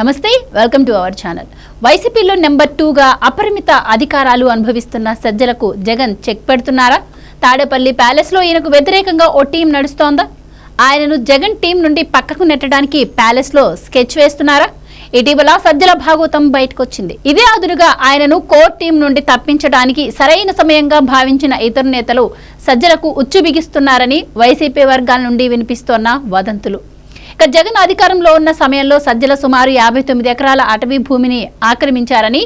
నమస్తే welcome to our channel. వైసీపీలో number టూగా అపరిమిత అధికారాలు అనుభవిస్తున్న సజ్జలకు జగన్ చెక్ పెడుతున్నారా? తాడేపల్లి ప్యాలెస్లో ఈయనకు వ్యతిరేకంగా ఓ టీం నడుస్తోందా? ఆయనను జగన్ టీం నుండి పక్కకు నెట్టడానికి ప్యాలెస్లో స్కెచ్ వేస్తున్నారా? ఇటీవల సజ్జల భాగవతం బయటకొచ్చింది. ఇదే అదునుగా ఆయనను కోర్ టీం నుండి తప్పించడానికి సరైన సమయంగా భావించిన ఇతర నేతలు సజ్జలకు ఉచ్చు బిగిస్తున్నారని వైసీపీ వర్గాల నుండి వినిపిస్తోన్న వదంతులు. ఇక జగన్ అధికారంలో ఉన్న సమయంలో సజ్జల సుమారు యాభై తొమ్మిది ఎకరాల అటవీ భూమిని ఆక్రమించారని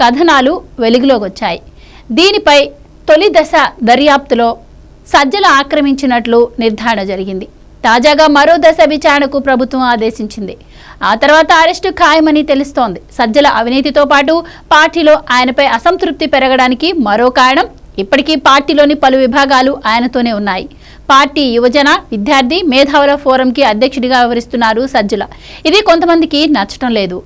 కథనాలు వెలుగులోకి వచ్చాయి దీనిపై తొలి దశ దర్యాప్తులో సజ్జల ఆక్రమించినట్లు నిర్ధారణ జరిగింది. తాజాగా మరో దశ విచారణకు ప్రభుత్వం ఆదేశించింది. ఆ తర్వాత అరెస్టు ఖాయమని తెలుస్తోంది. సజ్జల అవినీతితో పాటు పార్టీలో ఆయనపై అసంతృప్తి పెరగడానికి మరో కారణం ఇప్పటికీ పార్టీలోని పలు విభాగాలు ఆయనతోనే ఉన్నాయి. పార్టీ యువజన విద్యార్థి మేధావుల ఫోరంకి అధ్యక్షుడిగా వివరిస్తున్నారు సజ్జల. ఇది కొంతమందికి నచ్చటం లేదు.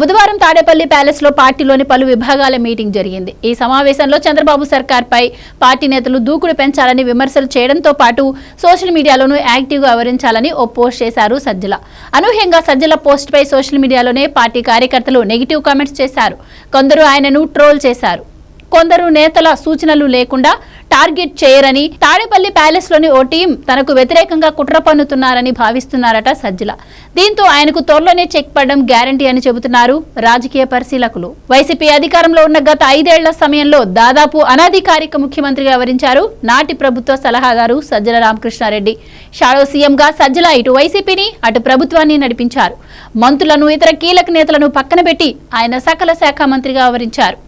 బుధవారం తాడేపల్లి ప్యాలెస్లో పార్టీలోని పలు విభాగాల మీటింగ్ జరిగింది. ఈ సమావేశంలో చంద్రబాబు సర్కార్పై పార్టీ నేతలు దూకుడు పెంచాలని విమర్శలు చేయడంతో పాటు సోషల్ మీడియాలోనూ యాక్టివ్గా వివరించాలని ఓ పోస్ట్ చేశారు సజ్జల. అనూహ్యంగా సజ్జల పోస్ట్పై సోషల్ మీడియాలోనే పార్టీ కార్యకర్తలు నెగిటివ్ కామెంట్స్ చేశారు. కొందరు ఆయనను ట్రోల్ చేశారు. కొందరు నేతల సూచనలు లేకుండా టార్గెట్ చేయరని తాడేపల్లి ప్యాలెస్లోని ఓ టీం తనకు వ్యతిరేకంగా కుట్ర పన్నుతున్నారని భావిస్తున్నారట సజ్జల. దీంతో ఆయనకు త్వరలోనే చెక్ పడడం గ్యారంటీ అని చెబుతున్నారు రాజకీయ పరిశీలకులు. వైసీపీ అధికారంలో ఉన్న గత ఐదేళ్ళ సమయంలో దాదాపు అనధికారిక ముఖ్యమంత్రిగా వివరించారు నాటి ప్రభుత్వ సలహాదారు సజ్జల రామకృష్ణారెడ్డి. షాడో సీఎంగా సజ్జల ఇటు వైసీపీని అటు ప్రభుత్వాన్ని నడిపించారు. మంత్రులను ఇతర కీలక నేతలను పక్కన పెట్టి ఆయన సకల శాఖ మంత్రిగా వివరించారు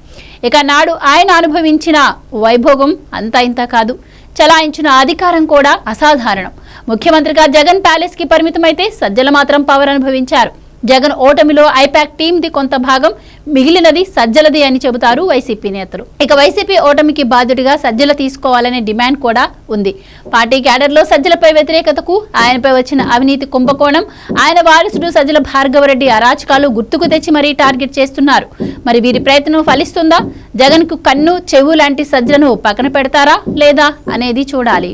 ఇక నాడు ఆయన అనుభవించిన వైభోగం అంతా ఇంత కాదు. చలాయించిన అధికారం కూడా అసాధారణం. ముఖ్యమంత్రిగా జగన్ ప్యాలెస్కి పరిమితమైతే సజ్జల మాత్రం పవర్ అనుభవించారు. జగన్ ఓటమిలో ఐపాక్ టీంది కొంత భాగం మిగిలినది సజ్జలది అని చెబుతారు వైసీపీ నేతలు. ఇక వైసీపీ ఓటమికి బాధ్యుడిగా సజ్జల తీసుకోవాలనే డిమాండ్ కూడా ఉంది. పార్టీ క్యాడర్లో సజ్జలపై వ్యతిరేకతకు ఆయనపై వచ్చిన అవినీతి కుంభకోణం ఆయన వారసుడు సజ్జల భార్గవరెడ్డి అరాచకాలు గుర్తుకు తెచ్చి మరీ టార్గెట్ చేస్తున్నారు. మరి వీరి ప్రయత్నం ఫలిస్తుందా? జగన్కు కన్ను చెవు లాంటి సజ్జలను పక్కన పెడతారా లేదా అనేది చూడాలి.